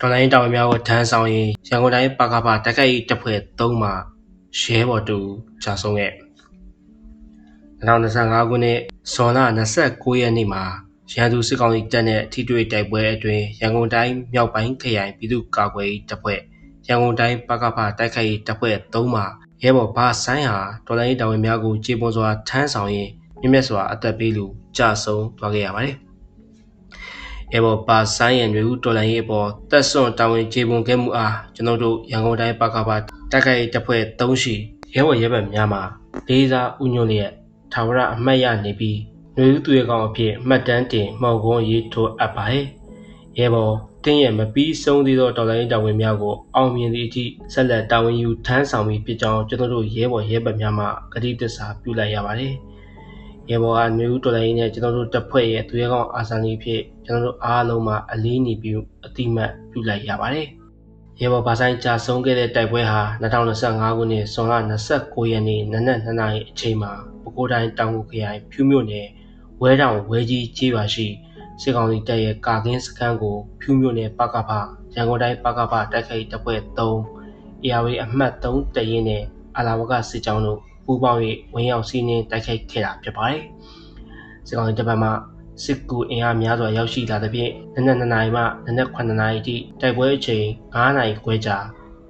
တော်လိုင်းတောင်များကိုထမ်းဆောင်ရင်ရန်ကုန်တိုင်းပါကပါတက်ခိုက်တပ်ဖွဲ့3မှာရဲဘော်တူကြာဆုံးခဲ့2025ခုနှစ်ဇွန်လ29ရက်နေ့မှာရန်သူစစ်ကောင်စီတပ်နဲ့ထိတွေ့တိုက်ပွဲအတွင်းရန်ကုန်တိုင်းမြောက်ပိုင်းခရိုင်ပြည်သူ့ကာကွယ်ရေးတပ်ဖွဲ့ရန်ကုန်တိုင်းပကဖတိုက်ခိုက်ရေးတပ်ဖွဲ့3မှာရဲဘော်ဘာဆိုင်ဟာတော်လိုင်းတောင်များကိုခြေပွန်စွာထမ်းဆောင်ရင်မြင့်မြတ်စွာအသက်ပေးလူကြာဆုံးသွားခဲ့ရပါတယ်။ အဲပေါ်ပါဆိုင်ရန်တွေတော်လိုင်းရေးပေါ်တက်ဆွန်တာဝန်ခြေပွန်ခဲ့မှုအားကျွန်တော်တို့ရန်ကုန်တိုင်းပကဖတိုက်ခိုက်ရေးတပ်ဖွဲ့3ရှိရဲဘော်ရဲဘက်များမှာလေးစားဥညွန့်လျက်ထာဝရအမှတ်ရနေပြီးနှွေဦးသူရဲကောင်းအဖြစ်မှတ်တမ်းတင်မှောက်ကုန်းရေးထိုးအပ်ပါတယ်။ရဲဘော်တင်းရဲ့မပြီးဆုံးသေးသောတော်လိုင်းတာဝန်များကိုအောင်မြင်သည့်အထိဆက်လက်တာဝန်ယူထမ်းဆောင်ပြီးဖြစ်ကြောင်းကျွန်တော်တို့ရဲဘော်ရဲဘက်များမှကတိသစ္စာပြုလိုက်ရပါတယ်။ ရဲဘော်ကမျိုးတော်လိုင်းနဲ့ကျွန်တော်တို့တပ်ဖွဲ့ရဲ့သူရဲကောင်းအာဇာနည်ဖြစ်ကျွန်တော်တို့အားလုံးမှာအလေးနေပြီးအတိမတ်ပြုလိုက်ရပါတယ်။ရဲဘော်ဘာဆိုင်ကြာဆုံးခဲ့တဲ့တိုက်ပွဲဟာ2025ခုနှစ်ဇွန်လ29ရက်နေ့နနက်2နာရီအချိန်မှာပဲခူးတိုင်းတောင်ကိုခရိုင်ဖြူးမြို့နယ်ဝဲတောင်ဝဲကြီးကျေးရွာရှိစစ်ကောင်စီတပ်ရဲ့ကာကင်းစခန်းကိုဖြူးမြို့နယ်ပကဖရန်ကုန်တိုင်းပကဖတိုက်ခိုက်တပ်ဖွဲ့3 ARA အမှတ်3တရင်နဲ့အာလာဝကစစ်ကြောင်းတို့ ပူးပေါင်း၍ဝင်ရောက်စီးနင်းတိုက်ခိုက်ခဲ့တာဖြစ်ပါတယ်။စစ်ကောင်စီတပ်မှစစ်ကူအင်အားများစွာရောက်ရှိလာသဖြင့်နနက်2နာရီမှနနက်9နာရီထိတိုက်ပွဲအချိန်9နာရီခွဲကြာ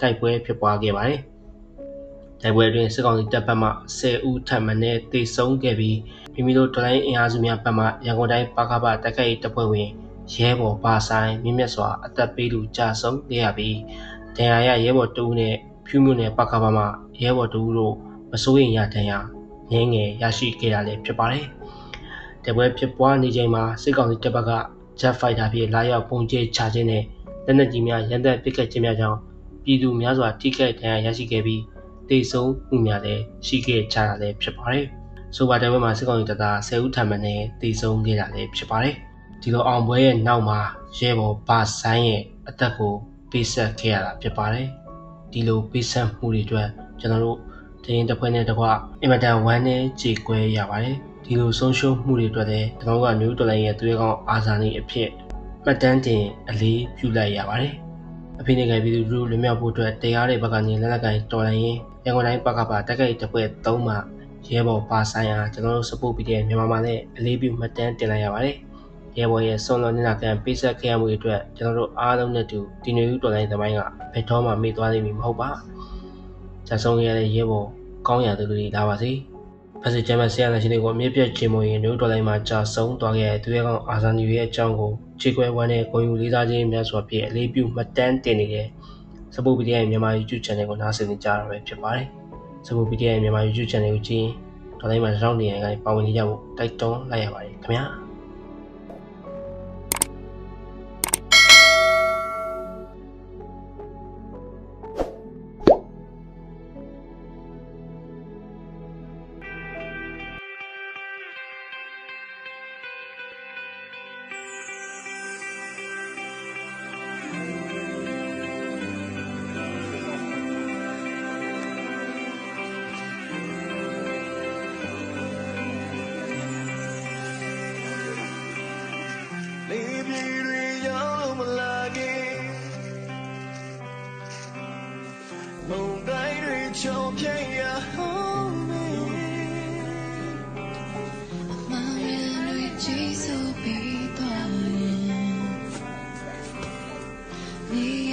တိုက်ပွဲဖြစ်ပွားခဲ့ပါတယ်။တိုက်ပွဲအတွင်းစစ်ကောင်စီတပ်ဖက်မှ10ဦးထပ်မံနဲ့တေဆုံးခဲ့ပြီးမိမိတို့ဒလိုင်းအင်အားစုများဘက်မှရန်ကုန်တိုင်းပါကပတိုက်ခိုက်တပ်ဖွဲ့ဝင်ရဲဘော်ပါဆိုင်မြင့်မြတ်စွာအသက်ပေးလူကြာဆုံးခဲ့ရပြီးဒဏ်ရာရရဲဘော်တဦးနဲ့ဖြူးမြို့နယ်ပါကပမှရဲဘော်တဦးတို့ မစိုးရိမ်ရဒဏ်ရာငင်းငယ်ရရှိခဲ့တာလည်းဖြစ်ပါတယ်။တပွဲဖြစ်ပွားနေချိန်မှာစစ်ကောင်စီတပ်ဘက်က Jet Fighter ဖြင့်လာရောက်ပုံကျဲချခြင်းနဲ့လက်နက်ကြီးများရန်တပ်ပစ်ခတ်ခြင်းများကြောင့်ပြည်သူများစွာထိခိုက်ဒဏ်ရာရရှိခဲ့ပြီးတေဆုံးမှုများလည်းရှိခဲ့ကြတာလည်းဖြစ်ပါတယ်။ဆိုပါတဲ့ဘက်မှာစစ်ကောင်စီတပ်သား10ဦးထပ်မံနဲ့တေဆုံးခဲ့တာလည်းဖြစ်ပါတယ်။ဒီလိုအောင်ပွဲရဲ့နောက်မှာရဲဘော်ဘာဆိုင်ရဲ့အသက်ကိုပေးဆက်ခဲ့ရတာဖြစ်ပါတယ်။ဒီလိုပေးဆက်မှုတွေအတွက်ကျွန်တော်တို့ တရင်တစ်ဖွဲ့နဲ့တကွအင်မတန်ဝမ်းနဲ့ကြေကွဲရပါတယ်။ဒီလိုဆုံးရှုံးမှုတွေအတွက်လည်းကျွန်တော်ကမျိုးတော်လိုင်းရဲ့သူရဲကောင်းအာဇာနည်အဖြစ်မှတ်တမ်းတင်အလေးပြုလိုက်ရပါတယ်။အဖိနေကပြည်သူတို့လွမြောက်ဖို့အတွက်တရားတဲ့ဘက်ကနေလက်နက်ကိုင်တော်လိုင်းရင်ရန်ကုန်တိုင်းပကပတက်ခိုက်တပ်ဖွဲ့3မှာရဲဘော်ပါဆိုင်အားကျွန်တော်တို့ support ပြီးတဲ့မြန်မာမှာလည်းအလေးပြုမှတ်တမ်းတင်လိုက်ရပါတယ်။ရဲဘော်ရဲ့ဆွန်လွန်နေတာကံပေးဆက်ခဲ့ရမှုတွေအတွက်ကျွန်တော်တို့အားလုံးနဲ့တူဒီနွေဦးတော်လိုင်းသမိုင်းကဘယ်တော့မှမေ့သွားလိမ့်မည်မဟုတ်ပါ။ ကြာဆုံးရတဲ့ရဲဘော်ကောင်းရာသူတွေလာပါစေ။ဖက်စစ်ကျမ်းမဆရာနာရှင်တွေကိုအမြင့်ပြတ်ခြင်းမရင်နွေဦးတော်လိုင်းမှာကြာဆုံးသွားခဲ့တဲ့သူရဲကောင်းအာဇာနည်ရဲ့အကြောင်းကိုခြေခွဲဝမ်းနဲ့ဂုဏ်ယူလေးစားခြင်းများစွာဖြင့်အလေးပြုမှတ်တမ်းတင်နေတဲ့ support video ရဲ့မြန်မာ YouTube channel ကိုနားဆင်နေကြရတာဖြစ်ပါတယ်။ support video ရဲ့မြန်မာ YouTube channel ကိုကြည့်ရင်တော်တိုင်းမှာတောင်းနေရကနေပါဝင်နေကြဖို့တိုက်တွန်းလိုက်ရပါတယ်ခင်ဗျာ။ မလာခင်မုန်တိုင်းတွေချုံပြည့်ရဟောင်းနေမောင်ရန်တွေကြီးစိုးပြီးသွားရင်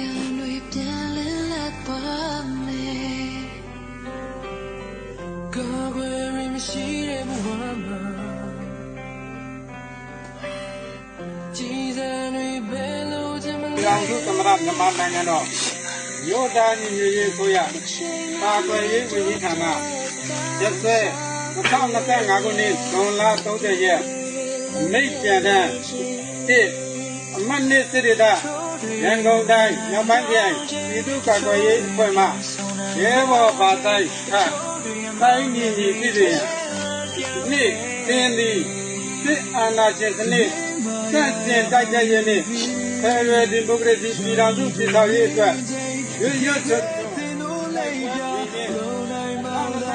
င်မလဲပြည်အောင်စုသမရမြန်မာနိုင်ငံတော်မြို့သားညီညွတ်ရေးဆိုရပါကွယ်ရေးဝန်ကြီးဌာနရက်စဲ2025ခုနှစ်ဇွန်လ30ရက်မိတ်ပြန်တဲ့တစ်အမတ်နှစ်စစ်ဒေသရန်ကုန်တိုင်းမြောက်ပိုင်းပြည်ပြည်သူ့ကာကွယ်ရေးအဖွဲ့မှရဲဘော်ပါတိုင်းခတိုင်းညီညီပြည်ပြည်နေ့တင်းသည်စစ်အာဏာရှင်စနစ်စန့်ကျင်တိုက်ကြရေးနှင့် ဖယ်ဒရယ်ဒီမိုကရေစီပြည်ထောင်စုပြည်ထောင်ရေးအတွက်ရွရွချွတ်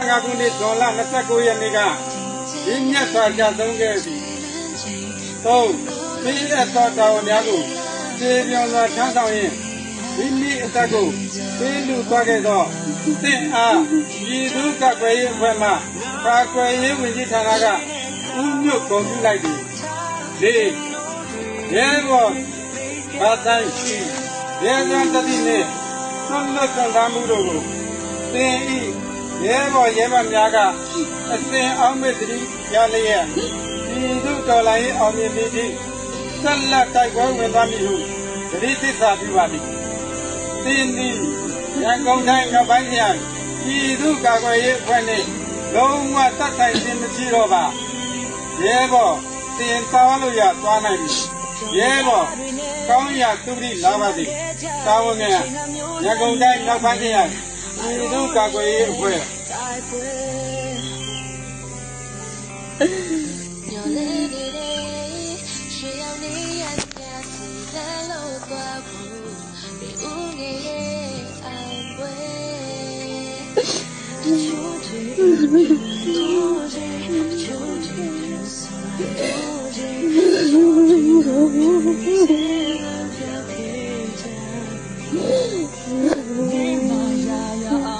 ငါခုနှစ်ဇွန်လ29ရက်နေ့ကဒီမြတ်စွာကြဆုံးခဲ့သည်သုံးမိရဲ့တော်တော်များကိုခြေပြောင်းစွာထမ်းဆောင်ရင်မိမိအသက်ကိုပေးလူသွားခဲ့သောသင်အားပြည်သူ့ကာကွယ်ရေးအဖွဲ့မှကာကွယ်ရေးဝန်ကြီးဌာနကဥညွတ်ကုန်ပြုလိုက်သည်လေးရဲဘော် ဘာသာရှိရဲဇန်တတိနှင့်သွန်လွတ်ခံစားမှုတို့ကိုသင်ဤရဲဘော်ရဲမများကအစဉ်အောင်မဲ့သတိရလျက်ပြည်သူ့တော်လှန်ရေးအောင်မြင်သည်ဖြင့်ဆက်လက်တိုက်ပွဲဝင်သွားမည်ဟုသတိသစ္စာပြုပါသည်တင်းဒီရန်ကုန်တိုင်းမြောက်ပိုင်းခရိုင်ပြည်သူ့ကာကွယ်ရေးအဖွဲ့နဲ့လုံးဝတတ်ဆိုင်ခြင်းမရှိတော့ပါရဲဘော်တင်သွားလို့ရသွားနိုင်ပြီရဲဘော် ကောင်းရာသူတိလာပါသည်တာဝန်ငယ်ရန်ကုန်တိုင်းမြောက်ပိုင်းခ ရိုင်ပြည်သူ့ကာ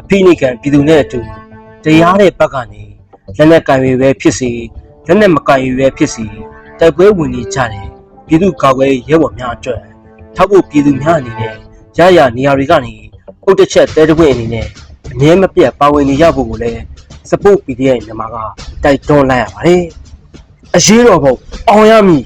အဖိနိကံပြည်သူနဲ့အတူတရားတဲ့ဘက်ကနေလက်နက်ကင်တွေပဲဖြစ်စီလက်နက်မကင်တွေပဲဖြစ်စီတိုက်ပွဲဝင်နေကြတယ်ပြည်သူကာကွယ်ရေးရဲဘော်များအတွက်ထောက်ဖို့ပြည်သူများအနေနဲ့ရရနေရာတွေကနေအုတ်တစ်ချက်တဲတစ်ပွင့်အနေနဲ့အမြဲမပြတ်ပါဝင်နေရဖို့ကိုလည်း support PDF မြန်မာကတိုက်တွန်းလိုက်ရပါတယ်အရေးတော်ပုံအောင်ရမည်